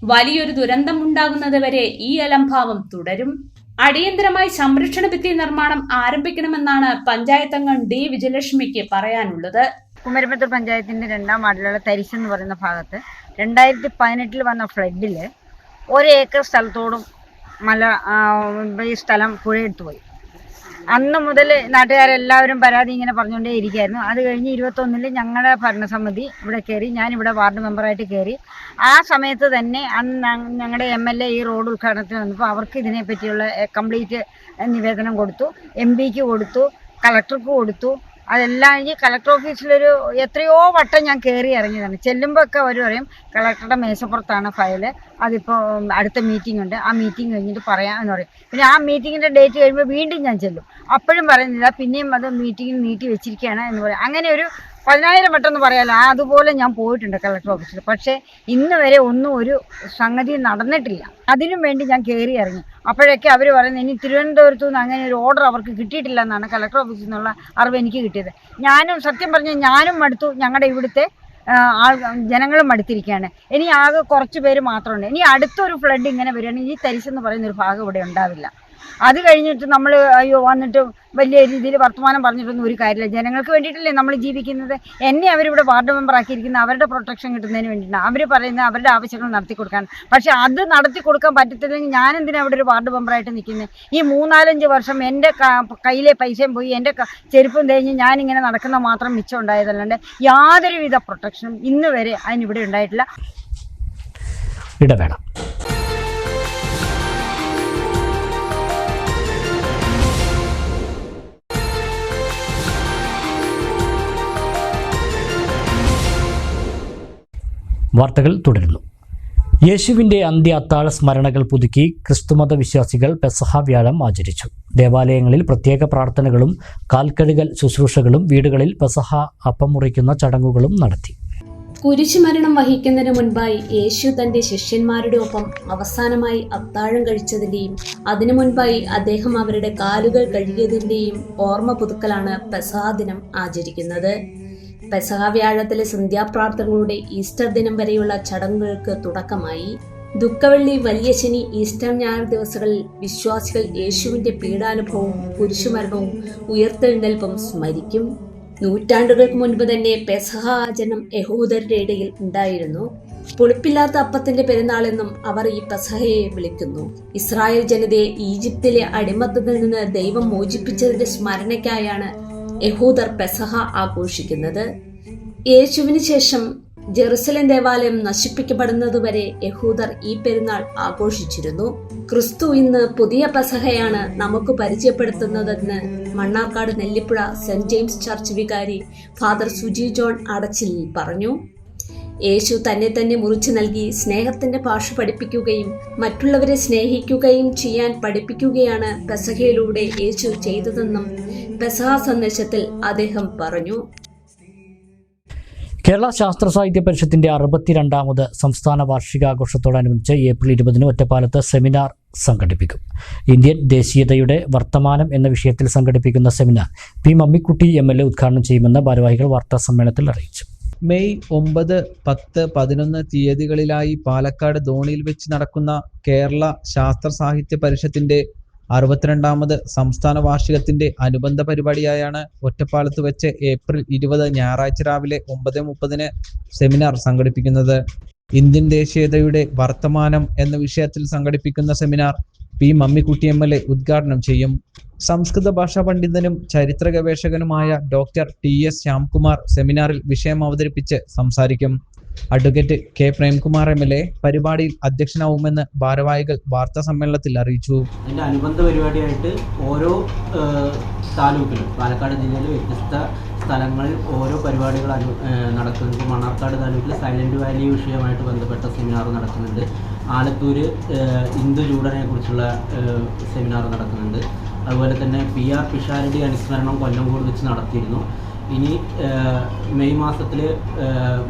വലിയൊരു ദുരന്തം ഉണ്ടാകുന്നത് വരെ ഈ അലംഭാവം തുടരും. അടിയന്തരമായി സംരക്ഷണ ഭിത്തി നിർമ്മാണം ആരംഭിക്കണമെന്നാണ് പഞ്ചായത്ത് അംഗം ഡി വിജയലക്ഷ്മിക്ക് പറയാനുള്ളത്. കുമരമ്പത്തൂർ പഞ്ചായത്തിന്റെ രണ്ടാം വാർഡിലുള്ള തരിശ് എന്ന് പറയുന്ന ഭാഗത്ത് രണ്ടായിരത്തി പതിനെട്ടിൽ വന്ന ഫ്ലഡിൽ ഒരു ഏക്കർ സ്ഥലത്തോടും മല ഈ സ്ഥലം പുഴയെടുത്തു പോയി അന്ന് മുതൽ നാട്ടുകാരെല്ലാവരും പരാതി ഇങ്ങനെ പറഞ്ഞുകൊണ്ടേ ഇരിക്കുകയായിരുന്നു അത് കഴിഞ്ഞ് ഇരുപത്തൊന്നിൽ ഞങ്ങളുടെ ഭരണസമിതി ഇവിടെ കയറി ഞാനിവിടെ വാർഡ് മെമ്പറായിട്ട് കയറി ആ സമയത്ത് തന്നെ അന്ന് ഞങ്ങളുടെ എം എൽ എ ഈ റോഡ് ഉദ്ഘാടനത്തിന് വന്നപ്പോൾ അവർക്ക് ഇതിനെപ്പറ്റിയുള്ള കംപ്ലീറ്റ് നിവേദനം കൊടുത്തു. എം പിക്ക് കൊടുത്തു കളക്ടർക്ക് കൊടുത്തു. അതെല്ലാം കഴിഞ്ഞ് കളക്ടർ ഓഫീസിലൊരു എത്രയോ വട്ടം ഞാൻ കയറി ഇറങ്ങിയതാണ്. ചെല്ലുമ്പോൾ ഒക്കെ അവർ പറയും കളക്ടറുടെ മേശപ്പുറത്താണ് ഫയൽ അതിപ്പോൾ അടുത്ത മീറ്റിംഗ് ഉണ്ട്. ആ മീറ്റിംഗ് കഴിഞ്ഞിട്ട് പറയാം എന്ന് പറയും. പിന്നെ ആ മീറ്റിങ്ങിന്റെ ഡേറ്റ് കഴിയുമ്പോൾ വീണ്ടും ഞാൻ ചെല്ലും. അപ്പോഴും പറയുന്നില്ല. പിന്നെയും അത് മീറ്റിംഗ് നീട്ടി വെച്ചിരിക്കുകയാണ് എന്ന് പറയും. അങ്ങനെ ഒരു പതിനായിരം വട്ടം പറയാല്ല ആ അതുപോലെ ഞാൻ പോയിട്ടുണ്ട് കളക്ടർ ഓഫീസിൽ പക്ഷേ ഇന്ന് വരെ ഒന്നും ഒരു സംഗതി നടന്നിട്ടില്ല. അതിനും വേണ്ടി ഞാൻ കയറി ഇറങ്ങി. അപ്പോഴൊക്കെ അവർ പറയുന്നത് ഇനി തിരുവനന്തപുരത്ത് നിന്ന് അങ്ങനെ ഒരു ഓർഡർ അവർക്ക് കിട്ടിയിട്ടില്ല എന്നാണ് കളക്ടർ ഓഫീസിൽ നിന്നുള്ള അറിവ് എനിക്ക് കിട്ടിയത്. ഞാനും സത്യം പറഞ്ഞാൽ ഞാനും മടുത്തു. ഞങ്ങളുടെ ഇവിടുത്തെ ആൾ ജനങ്ങളും മടുത്തിരിക്കുകയാണ് ഇനി ആകെ കുറച്ച് പേര് മാത്രമുണ്ട് ഇനി അടുത്തൊരു ഫ്ലഡ് ഇങ്ങനെ വരികയാണെങ്കിൽ ഈ തരിശെന്ന് പറയുന്ന ഒരു ഭാഗം ഇവിടെ ഉണ്ടാവില്ല. അത് കഴിഞ്ഞിട്ട് നമ്മൾ അയ്യോ വന്നിട്ട് വലിയ രീതിയിൽ വർത്തമാനം പറഞ്ഞിട്ടൊന്നും ഒരു കാര്യമില്ല. ജനങ്ങൾക്ക് വേണ്ടിയിട്ടല്ലേ നമ്മൾ ജീവിക്കുന്നത്. എന്നെ അവരിവിടെ വാർഡ് മെമ്പർ ആക്കിയിരിക്കുന്നത് അവരുടെ പ്രൊട്ടക്ഷൻ കിട്ടുന്നതിന് വേണ്ടിയിട്ടാണ്. അവർ പറയുന്നത് അവരുടെ ആവശ്യങ്ങൾ നടത്തി കൊടുക്കാൻ. പക്ഷെ അത് നടത്തി കൊടുക്കാൻ പറ്റത്തില്ലെങ്കിൽ ഞാൻ എന്തിനാണ് അവിടെ ഒരു വാർഡ് മെമ്പറായിട്ട് നിൽക്കുന്നത് ഈ മൂന്നാലഞ്ച് വർഷം എന്റെ കയ്യിലെ പൈസയും പോയി എന്റെ ചെരുപ്പും തേഞ്ഞ് ഞാനിങ്ങനെ നടക്കുന്ന മാത്രം മിച്ചം ഉണ്ടായതല്ലാണ്ട് യാതൊരുവിധ പ്രൊട്ടക്ഷനും ഇന്ന് വരെ അതിനിവിടെ ഉണ്ടായിട്ടില്ല. ഇടവേള. വാർത്തകൾ തുടരുന്നു. യേശുവിന്റെ അന്ത്യ അത്താഴ സ്മരണകൾ പുതുക്കി ക്രിസ്തുമത വിശ്വാസികൾ പെസഹ വ്യാഴം ആചരിച്ചു. ദേവാലയങ്ങളിൽ പ്രത്യേക പ്രാർത്ഥനകളും കാൽക്കഴുകൽ ശുശ്രൂഷകളും വീടുകളിൽ പെസഹ അപ്പം മുറിക്കുന്ന ചടങ്ങുകളും നടത്തി. കുരിശുമരണം വഹിക്കുന്നതിന് മുൻപായി യേശു തന്റെ ശിഷ്യന്മാരുടെ ഒപ്പം അവസാനമായി അത്താഴം കഴിച്ചതിന്റെയും അതിനു മുൻപായി അദ്ദേഹം അവരുടെ കാലുകൾ കഴുകിയതിന്റെയും ഓർമ്മ പുതുക്കലാണ് പെസഹ ദിനം ആചരിക്കുന്നത്. പെസഹ വ്യാഴത്തിലെ സന്ധ്യാപ്രാർത്ഥനകളുടെ ഈസ്റ്റർ ദിനം വരെയുള്ള ചടങ്ങുകൾക്ക് തുടക്കമായി. ദുഃഖവെള്ളി വലിയ ശനി ഈസ്റ്റർ ഞായർ ദിവസങ്ങളിൽ വിശ്വാസികൾ യേശുവിന്റെ പീഡാനുഭവവും കുരിശുമരണവും ഉയർത്തെഴുന്നേൽപ്പും സ്മരിക്കും. നൂറ്റാണ്ടുകൾക്ക് മുൻപ് തന്നെ പെസഹ ആചരണം യഹൂദരുടെ ഇടയിൽ ഉണ്ടായിരുന്നു. പുളിപ്പില്ലാത്ത അപ്പത്തിന്റെ പെരുന്നാളെന്നും അവർ ഈ പെസഹയെ വിളിക്കുന്നു. ഇസ്രായേൽ ജനതയെ ഈജിപ്തിലെ അടിമത്തത്തിൽ നിന്ന് ദൈവം മോചിപ്പിച്ചതിന്റെ സ്മരണയ്ക്കായാണ് യഹൂദർ പെസഹ ആഘോഷിക്കുന്നത്. യേശുവിന് ശേഷം ജെറുസലേം ദേവാലയം നശിപ്പിക്കപ്പെടുന്നതുവരെ യഹൂദർ ഈ പെരുന്നാൾ ആഘോഷിച്ചിരുന്നു. ക്രിസ്തു ഇന്ന് പുതിയ പെസഹയാണ് നമുക്ക് പരിചയപ്പെടുത്തുന്നതെന്ന് Mannarkkad Nellippuzha saint James church വികാരി ഫാദർ സുജി ജോൺ അടച്ചിൽ പറഞ്ഞു. യേശു തന്നെ തന്നെ മുറിച്ചു നൽകി സ്നേഹത്തിന്റെ ഭാഷ പഠിപ്പിക്കുകയും മറ്റുള്ളവരെ സ്നേഹിക്കുകയും ചെയ്യാൻ പഠിപ്പിക്കുകയാണ് പെസഹയിലൂടെ യേശു ചെയ്തതെന്നും പെസഹ സന്ദേശത്തിൽ അദ്ദേഹം പറഞ്ഞു. കേരള ശാസ്ത്ര സാഹിത്യ പരിഷത്തിന്റെ അറുപത്തിരണ്ടാമത് സംസ്ഥാന വാർഷികാഘോഷത്തോടനുബന്ധിച്ച് ഏപ്രിൽ ഇരുപതിന് ഒറ്റപ്പാലത്ത് സെമിനാർ സംഘടിപ്പിക്കും. ഇന്ത്യൻ ദേശീയതയുടെ വർത്തമാനം എന്ന വിഷയത്തിൽ സംഘടിപ്പിക്കുന്ന seminar P Mammikutty M L A ഉദ്ഘാടനം ചെയ്യുമെന്ന് ഭാരവാഹികൾ വാർത്താ സമ്മേളനത്തിൽ അറിയിച്ചു. മെയ് ഒമ്പത് പത്ത് പതിനൊന്ന് തീയതികളിലായി പാലക്കാട് ധോണിയിൽ വെച്ച് നടക്കുന്ന കേരള ശാസ്ത്ര സാഹിത്യ പരിഷത്തിന്റെ അറുപത്തിരണ്ടാമത് സംസ്ഥാന വാർഷികത്തിന്റെ അനുബന്ധ പരിപാടിയായാണ് ഒറ്റപ്പാലത്ത് വെച്ച് ഏപ്രിൽ ഇരുപത് ഞായറാഴ്ച രാവിലെ ഒമ്പത് മുപ്പതിന് സെമിനാർ സംഘടിപ്പിക്കുന്നത്. ഇന്ത്യൻ ദേശീയതയുടെ വർത്തമാനം എന്ന വിഷയത്തിൽ സംഘടിപ്പിക്കുന്ന seminar P Mammikutty M L A ഉദ്ഘാടനം ചെയ്യും. സംസ്കൃത ഭാഷാ പണ്ഡിതനും ചരിത്ര ഗവേഷകനുമായ ഡോക്ടർ ടി എസ് ശ്യാംകുമാർ സെമിനാറിൽ വിഷയം അവതരിപ്പിച്ച് സംസാരിക്കും. Advocate K Premkumar M L A പരിപാടിയിൽ അധ്യക്ഷനാവുമെന്ന് ഭാരവാഹികൾ വാർത്താ സമ്മേളനത്തിൽ അറിയിച്ചു. അതിന്റെ അനുബന്ധ പരിപാടിയായിട്ട് ഓരോ താലൂക്കിലും പാലക്കാട് ജില്ലയിലെ വ്യത്യസ്ത സ്ഥലങ്ങളിൽ ഓരോ പരിപാടികൾ അനു നടക്കുന്നുണ്ട്. മണ്ണാർക്കാട് താലൂക്കിൽ സൈലന്റ് വാലി വിഷയമായിട്ട് ബന്ധപ്പെട്ട സെമിനാർ നടക്കുന്നുണ്ട്. ആലത്തൂർ ഹിന്ദു ചൂടനെ കുറിച്ചുള്ള സെമിനാർ നടക്കുന്നുണ്ട്. അതുപോലെ തന്നെ പി ആർ പിഷാരടി അനുസ്മരണം കൊല്ലംകോട് വെച്ച് നടത്തിയിരുന്നു. ഇനി മെയ് മാസത്തിൽ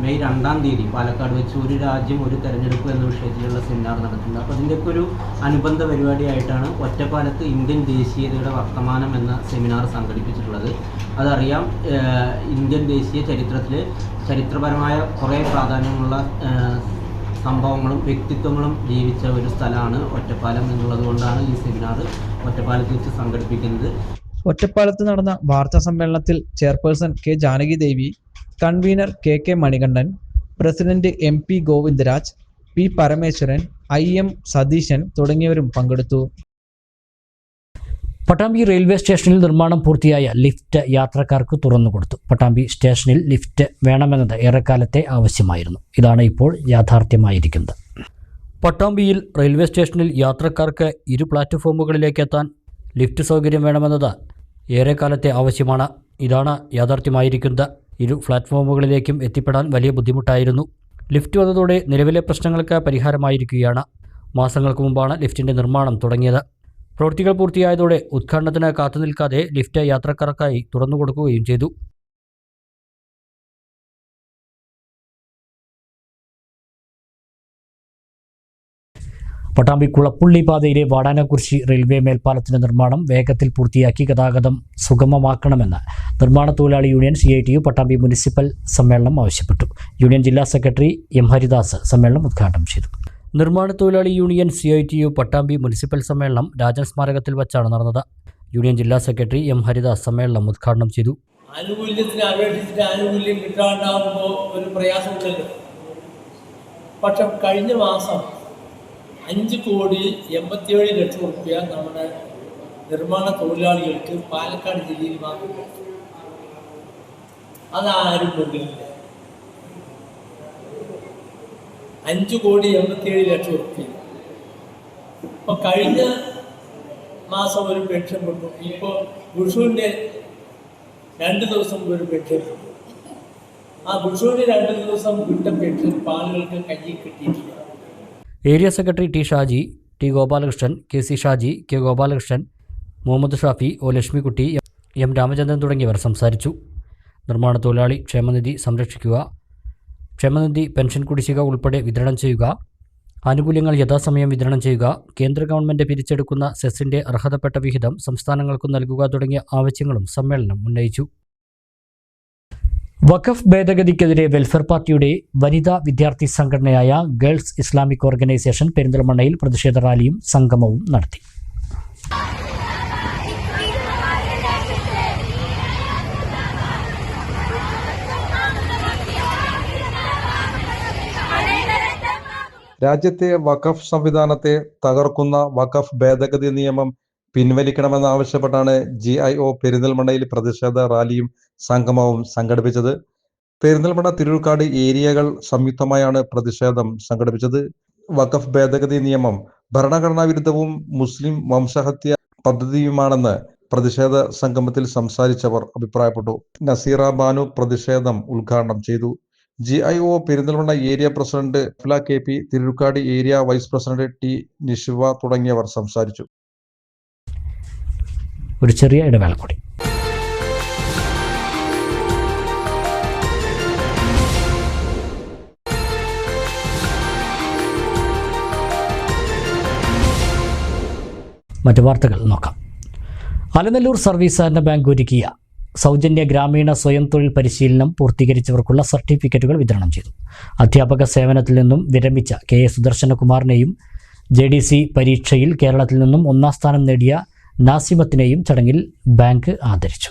മെയ് രണ്ടാം തീയതി പാലക്കാട് വെച്ച് ഒരു രാജ്യം ഒരു തെരഞ്ഞെടുപ്പ് എന്ന വിഷയത്തിലുള്ള സെമിനാർ നടത്തുന്നുണ്ട്. അപ്പോൾ അതിന്റെയൊക്കെ ഒരു അനുബന്ധ പരിപാടിയായിട്ടാണ് ഒറ്റപ്പാലത്ത് ഇന്ത്യൻ ദേശീയതയുടെ വർത്തമാനം എന്ന സെമിനാർ സംഘടിപ്പിച്ചിട്ടുള്ളത്. അതറിയാം ഇന്ത്യൻ ദേശീയ ചരിത്രത്തിൽ ചരിത്രപരമായ കുറേ പ്രാധാന്യമുള്ള സംഭവങ്ങളും വ്യക്തിത്വങ്ങളും ജീവിച്ച ഒരു സ്ഥലമാണ് ഒറ്റപ്പാലം എന്നുള്ളത് കൊണ്ടാണ് ഈ സെമിനാർ ഒറ്റപ്പാലത്ത് വെച്ച് സംഘടിപ്പിക്കുന്നത്. ഒറ്റപ്പാലത്ത് നടന്ന വാർത്താ സമ്മേളനത്തിൽ chairperson K Janaki Devi convener K K Manikandan president M P Govindaraj P Parameswaran I M Satheesan തുടങ്ങിയവരും പങ്കെടുത്തു. പട്ടാമ്പി റെയിൽവേ സ്റ്റേഷനിൽ നിർമ്മാണം പൂർത്തിയായ ലിഫ്റ്റ് യാത്രക്കാർക്ക് തുറന്നു കൊടുത്തു. പട്ടാമ്പി സ്റ്റേഷനിൽ ലിഫ്റ്റ് വേണമെന്നത് ഏറെക്കാലത്തെ ആവശ്യമായിരുന്നു. ഇതാണ് ഇപ്പോൾ യാഥാർത്ഥ്യമായിരിക്കുന്നത്. പട്ടാമ്പിയിൽ റെയിൽവേ സ്റ്റേഷനിൽ യാത്രക്കാർക്ക് ഇരു പ്ലാറ്റ്ഫോമുകളിലേക്ക് എത്താൻ ലിഫ്റ്റ് സൗകര്യം വേണമെന്നത് ഏറെക്കാലത്തെ ആവശ്യമാണ്. ഇതാണ് യാഥാർത്ഥ്യമായിരിക്കുന്നത്. ഇരു പ്ലാറ്റ്ഫോമുകളിലേക്കും എത്തിപ്പെടാൻ വലിയ ബുദ്ധിമുട്ടായിരുന്നു. ലിഫ്റ്റ് വന്നതോടെ നിലവിലെ പ്രശ്നങ്ങൾക്ക് പരിഹാരമായിരിക്കുകയാണ്. മാസങ്ങൾക്ക് മുമ്പാണ് ലിഫ്റ്റിന്റെ നിർമ്മാണം തുടങ്ങിയത്. പ്രവൃത്തികൾ പൂർത്തിയായതോടെ ഉദ്ഘാടനത്തിന് കാത്തുനിൽക്കാതെ ലിഫ്റ്റ് യാത്രക്കാർക്കായി തുറന്നു കൊടുക്കുകയും ചെയ്തു. പട്ടാമ്പി കുളപ്പുള്ളി പാതയിലെ വാടാനക്കുറിശി റെയിൽവേ മേൽപ്പാലത്തിന്റെ നിർമ്മാണം വേഗത്തിൽ പൂർത്തിയാക്കി ഗതാഗതം സുഗമമാക്കണമെന്ന് നിർമ്മാണ തൊഴിലാളി union C I T U Pattambi municipal സമ്മേളനം ആവശ്യപ്പെട്ടു. യൂണിയൻ ജില്ലാ സെക്രട്ടറി എം ഹരിദാസ് സമ്മേളനം ഉദ്ഘാടനം ചെയ്തു. നിർമ്മാണ തൊഴിലാളി union C I T U Pattambi municipal സമ്മേളനം രാജൻ സ്മാരകത്തിൽ വച്ചാണ് നടന്നത്. യൂണിയൻ ജില്ലാ സെക്രട്ടറി എം ഹരിദാസ് സമ്മേളനം ഉദ്ഘാടനം ചെയ്തു. ആനുകൂല്യത്തിന് അപേക്ഷിച്ചിട്ട് ആനുകൂല്യം കിട്ടാണ്ടാകുമ്പോൾ ഒരു പ്രയാസമുണ്ടല്ലോ. പക്ഷെ കഴിഞ്ഞ മാസം അഞ്ച് കോടി എൺപത്തിയേഴ് ലക്ഷം റുപ്യ നമ്മുടെ നിർമ്മാണ തൊഴിലാളികൾക്ക് പാലക്കാട് ജില്ലയിൽ മാത്രം. അതാരും കൊണ്ടില്ല അഞ്ച് കോടി എൺപത്തിയേഴ് ലക്ഷം റുപ്യ. ഇപ്പൊ കഴിഞ്ഞ മാസം ഒരു പെൻഷൻ കൊടുത്തു. ഇപ്പോൾ വിഷുവിന്റെ രണ്ട് ദിവസം ഒരു പെൻഷൻ കൊടുത്തു. ആ ഗുഷുവിന്റെ രണ്ട് ദിവസം വിട്ട പെൻഷൻ പാലുകൾക്ക് കയ്യിൽ കിട്ടിയിട്ടില്ല. Area secretary T Shaji T Gopalakrishnan K C Shaji K Gopalakrishnan Muhammad Shafi O Lakshmikutty M Ramachandran തുടങ്ങിയവർ സംസാരിച്ചു. നിർമ്മാണ തൊഴിലാളി ക്ഷേമനിധി സംരക്ഷിക്കുക ക്ഷേമനിധി പെൻഷൻ കുടിശ്ശിക ഉൾപ്പെടെ വിതരണം ചെയ്യുക ആനുകൂല്യങ്ങൾ യഥാസമയം വിതരണം ചെയ്യുക കേന്ദ്ര ഗവൺമെന്റ് പിരിച്ചെടുക്കുന്ന സെസ്സിന്റെ അർഹതപ്പെട്ട വിഹിതം സംസ്ഥാനങ്ങൾക്കും നൽകുക തുടങ്ങിയ ആവശ്യങ്ങളും സമ്മേളനം ഉന്നയിച്ചു. വഖഫ് ഭേദഗതിക്കെതിരെ വെൽഫെയർ പാർട്ടിയുടെ വനിതാ വിദ്യാർത്ഥി സംഘടനയായ ഗേൾസ് ഇസ്ലാമിക് ഓർഗനൈസേഷൻ പെരിന്തൽമണ്ണയിൽ പ്രതിഷേധ റാലിയും സംഗമവും നടത്തി. രാജ്യത്തെ വഖഫ് സംവിധാനത്തെ തകർക്കുന്ന വഖഫ് ഭേദഗതി നിയമം പിൻവലിക്കണമെന്നാവശ്യപ്പെട്ടാണ് ജി ഐ ഒ പെരിന്തൽമണ്ണയിൽ പ്രതിഷേധ റാലിയും സംഗമവും സംഘടിപ്പിച്ചത്. പെരിന്തൽമണ്ണ തിരൂർക്കാട് ഏരിയകൾ സംയുക്തമായാണ് പ്രതിഷേധം സംഘടിപ്പിച്ചത്. വഖഫ് ഭേദഗതി നിയമം ഭരണഘടനാ വിരുദ്ധവും മുസ്ലിം വംശഹത്യ പദ്ധതിയുമാണെന്ന് പ്രതിഷേധ സംഗമത്തിൽ സംസാരിച്ചവർ അഭിപ്രായപ്പെട്ടു. നസീറ ബാനു പ്രതിഷേധം ഉദ്ഘാടനം ചെയ്തു. G I O Perinthalmanna area president K P Thirukkad area vice president T Nishiva തുടങ്ങിയവർ സംസാരിച്ചു. ഒരു ചെറിയ ഇടവേള കൂടി. മറ്റു വാർത്തകൾ നോക്കാം. അലനല്ലൂർ സർവീസ് സഹകരണ ബാങ്ക് ഒരുക്കിയ സൗജന്യ ഗ്രാമീണ സ്വയം തൊഴിൽ പരിശീലനം പൂർത്തീകരിച്ചവർക്കുള്ള സർട്ടിഫിക്കറ്റുകൾ വിതരണം ചെയ്തു. അധ്യാപക സേവനത്തിൽ നിന്നും വിരമിച്ച കെ എ സുദർശനകുമാറിനെയും ജെ ഡി സി പരീക്ഷയിൽ കേരളത്തിൽ നിന്നും ഒന്നാം സ്ഥാനം നേടിയ നാസിമത്തിനെയും ചടങ്ങിൽ ബാങ്ക് ആദരിച്ചു.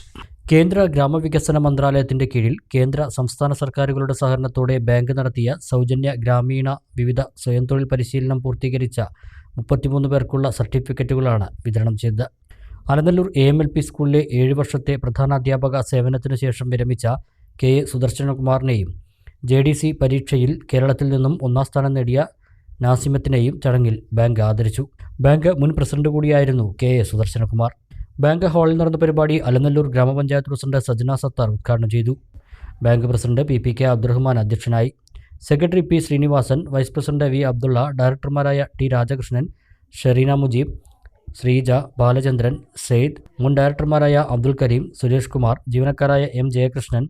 കേന്ദ്ര ഗ്രാമവികസന മന്ത്രാലയത്തിന്റെ കീഴിൽ കേന്ദ്ര സംസ്ഥാന സർക്കാരുകളുടെ സഹകരണത്തോടെ ബാങ്ക് നടത്തിയ സൗജന്യ ഗ്രാമീണ വിവിധ സ്വയം തൊഴിൽ പരിശീലനം പൂർത്തീകരിച്ച മുപ്പത്തിമൂന്ന് പേർക്കുള്ള സർട്ടിഫിക്കറ്റുകളാണ് വിതരണം ചെയ്തത്. Alanallur A M L P സ്കൂളിലെ ഏഴ് വർഷത്തെ പ്രധാനാധ്യാപക സേവനത്തിനു ശേഷം വിരമിച്ച കെ എ സുദർശനകുമാറിനെയും ജെ ഡി സി പരീക്ഷയിൽ കേരളത്തിൽ നിന്നും ഒന്നാം സ്ഥാനം നേടിയ നാസിമത്തിനെയും ചടങ്ങിൽ ബാങ്ക് ആദരിച്ചു. ബാങ്ക് മുൻ പ്രസിഡന്റ് കൂടിയായിരുന്നു കെ എ സുദർശനകുമാർ. ബാങ്ക് ഹാളിൽ നടന്ന പരിപാടി അലനല്ലൂർ ഗ്രാമപഞ്ചായത്ത് പ്രസിഡന്റ് സജ്ന സത്താർ ഉദ്ഘാടനം ചെയ്തു. Bank president P P K Abdurahman അധ്യക്ഷനായി. Secretary P Sreenivasan vice president V Abdulla ഡയറക്ടർമാരായ T Rajakrishnan Shereena Mujeeb Sreeja Balachandran Sayed മുൻ ഡയറക്ടർമാരായ അബ്ദുൽ കരീം സുരേഷ് കുമാർ ജീവനക്കാരായ എം ജയകൃഷ്ണൻ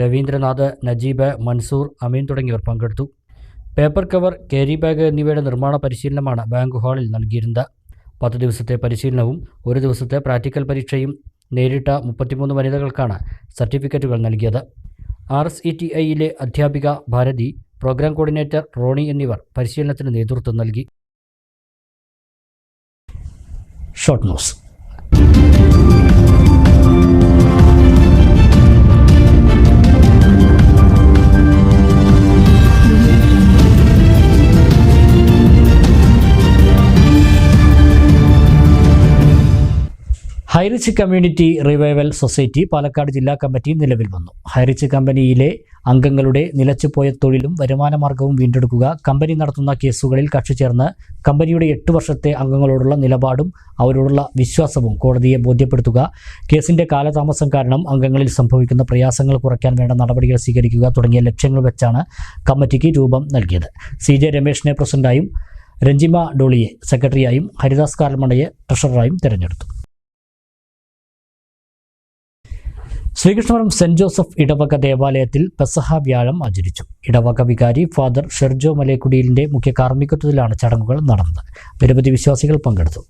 രവീന്ദ്രനാഥ് നജീബ് മൻസൂർ അമീൻ തുടങ്ങിയവർ പങ്കെടുത്തു. പേപ്പർ കവർ കേരി ബാഗ് എന്നിവയുടെ നിർമ്മാണ പരിശീലനമാണ് ബാങ്ക് ഹാളിൽ നൽകിയിരുന്നത്. പത്ത് ദിവസത്തെ പരിശീലനവും ഒരു ദിവസത്തെ പ്രാക്ടിക്കൽ പരീക്ഷയും നേരിട്ട മുപ്പത്തിമൂന്ന് വനിതകൾക്കാണ് സർട്ടിഫിക്കറ്റുകൾ നൽകിയത്. ആർ എസ് ഇ ടി ഐയിലെ അധ്യാപിക ഭാരതി പ്രോഗ്രാം കോർഡിനേറ്റർ റോണി എന്നിവർ പരിശീലനത്തിന് നേതൃത്വം നൽകി. Short news. Highrich community revival society Palakkad ജില്ലാ കമ്മിറ്റി നിലവിൽ വന്നു. ഹൈറിച്ച് കമ്പനിയിലെ അംഗങ്ങളുടെ നിലച്ചുപോയ തൊഴിലും വരുമാനമാർഗവും വീണ്ടെടുക്കുക കമ്പനി നടത്തുന്ന കേസുകളിൽ കക്ഷി ചേർന്ന് കമ്പനിയുടെ എട്ട് വർഷത്തെ അംഗങ്ങളോടുള്ള നിലപാടും അവരോടുള്ള വിശ്വാസവും കോടതിയെ ബോധ്യപ്പെടുത്തുക. കേസിന്റെ കാലതാമസം കാരണം അംഗങ്ങളിൽ സംഭവിക്കുന്ന പ്രയാസങ്ങൾ കുറയ്ക്കാൻ വേണ്ട നടപടികൾ സ്വീകരിക്കുക തുടങ്ങിയ ലക്ഷ്യങ്ങൾ വെച്ചാണ് കമ്മിറ്റിക്ക് രൂപം നൽകിയത്. സി. ജെ. രമേഷിനെ പ്രസിഡന്റായും രഞ്ജിമ ഡോളിയെ സെക്രട്ടറിയായും ഹരിദാസ് കാർമണയെ ട്രഷററായും തെരഞ്ഞെടുത്തു. ശ്രീകൃഷ്ണപുരം സെന്റ് ജോസഫ് ഇടവക ദേവാലയത്തിൽ പെസഹ വ്യാഴം ആചരിച്ചു. ഇടവക വികാരി ഫാദർ ഷെർജോ മലേക്കുടിയിലിന്റെ മുഖ്യ കാർമ്മികത്വത്തിലാണ് ചടങ്ങുകൾ നടന്നത്. നിരവധി വിശ്വാസികൾ പങ്കെടുത്തു.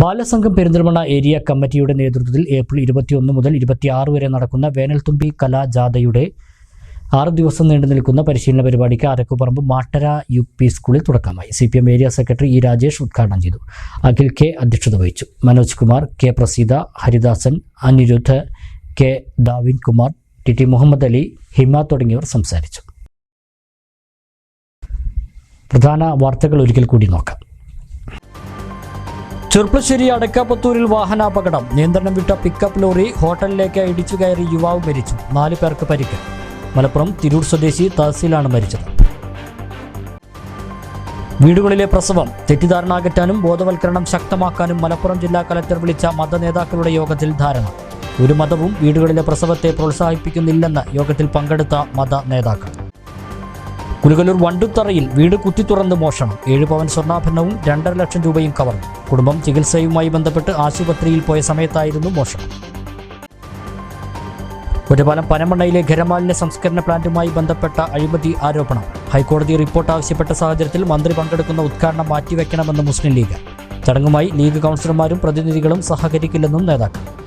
ബാലസംഘം പെരിന്തൽമണ്ണ ഏരിയ കമ്മിറ്റിയുടെ നേതൃത്വത്തിൽ ഏപ്രിൽ ഇരുപത്തിയൊന്ന് മുതൽ ഇരുപത്തിയാറ് വരെ നടക്കുന്ന വേനൽത്തുമ്പി കലാജാഥയുടെ ആറ് ദിവസം നീണ്ടു നിൽക്കുന്ന പരിശീലന പരിപാടിക്ക് അരക്കുപറമ്പ് മാട്ടര യു പി സ്കൂളിൽ തുടക്കമായി. C P M area secretary E Rajesh ഉദ്ഘാടനം ചെയ്തു. അഖിൽ കെ അധ്യക്ഷത വഹിച്ചു. Manoj Kumar K Praseetha Haridasan Anirudh K Davin Kumar T T Muhammad Ali Hima തുടങ്ങിയവർ സംസാരിച്ചു. പ്രധാന വാർത്തകൾ ഒരിക്കൽ കൂടി നോക്കാം. ചെർപ്പശ്ശേരി അടക്കാപ്പത്തൂരിൽ വാഹനാപകടം. നിയന്ത്രണം വിട്ട പിക്കപ്പ് ലോറി ഹോട്ടലിലേക്ക് ഇടിച്ചു കയറി യുവാവ് മരിച്ചു. നാല് പേർക്ക് പരിക്ക്. മലപ്പുറം തിരൂർ സ്വദേശി തഹസീലാണ് മരിച്ചത്. വീടുകളിലെ പ്രസവം. തെറ്റിദ്ധാരണ അകറ്റാനും ബോധവൽക്കരണം ശക്തമാക്കാനും മലപ്പുറം ജില്ലാ കലക്ടർ വിളിച്ച മതനേതാക്കളുടെ യോഗത്തിൽ ധാരണ. ഒരു മതവും വീടുകളിലെ പ്രസവത്തെ പ്രോത്സാഹിപ്പിക്കുന്നില്ലെന്ന് യോഗത്തിൽ പങ്കെടുത്ത മത നേതാക്കൾ. കുലുകലൂർ വണ്ടുത്തറയിൽ വീട് കുത്തിത്തുറന്ന് മോഷണം. ഏഴ് പവൻ സ്വർണാഭരണവും രണ്ടര ലക്ഷം രൂപയും കവർന്നു. കുടുംബം ചികിത്സയുമായി ബന്ധപ്പെട്ട് ആശുപത്രിയിൽ പോയ സമയത്തായിരുന്നു മോഷണം. ഒറ്റപ്പാലം പനമണ്ണയിലെ ഖരമാലിന്യ സംസ്കരണ പ്ലാന്റുമായി ബന്ധപ്പെട്ട അഴിമതി ആരോപണം. ഹൈക്കോടതി റിപ്പോർട്ട് ആവശ്യപ്പെട്ട സാഹചര്യത്തിൽ മന്ത്രി പങ്കെടുക്കുന്ന ഉദ്ഘാടനം മാറ്റിവെക്കണമെന്ന് മുസ്ലിം ലീഗ്. ചടങ്ങുമായി ലീഗ് കൗൺസിലർമാരും പ്രതിനിധികളും സഹകരിക്കില്ലെന്നും നേതാക്കൾ.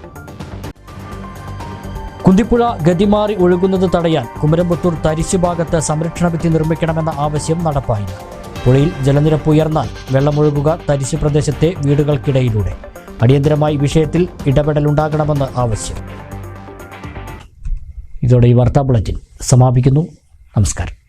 കുന്തിപ്പുഴ ഗതിമാറി ഒഴുകുന്നത് തടയാൻ കുമരമ്പത്തൂർ തരിശു ഭാഗത്ത് സംരക്ഷണ ഭിത്തി നിർമ്മിക്കണമെന്ന ആവശ്യം നടപ്പായില്ല. പുഴയിൽ ജലനിരപ്പ് ഉയർന്നാൽ വെള്ളമൊഴുകുക തരിശു പ്രദേശത്തെ വീടുകൾക്കിടയിലൂടെ. അടിയന്തരമായി വിഷയത്തിൽ ഇടപെടലുണ്ടാകണമെന്ന് ആവശ്യം. ഇതോടെ ഈ വാർത്താ ബുള്ളറ്റിൻ സമാപിക്കുന്നു. നമസ്കാരം.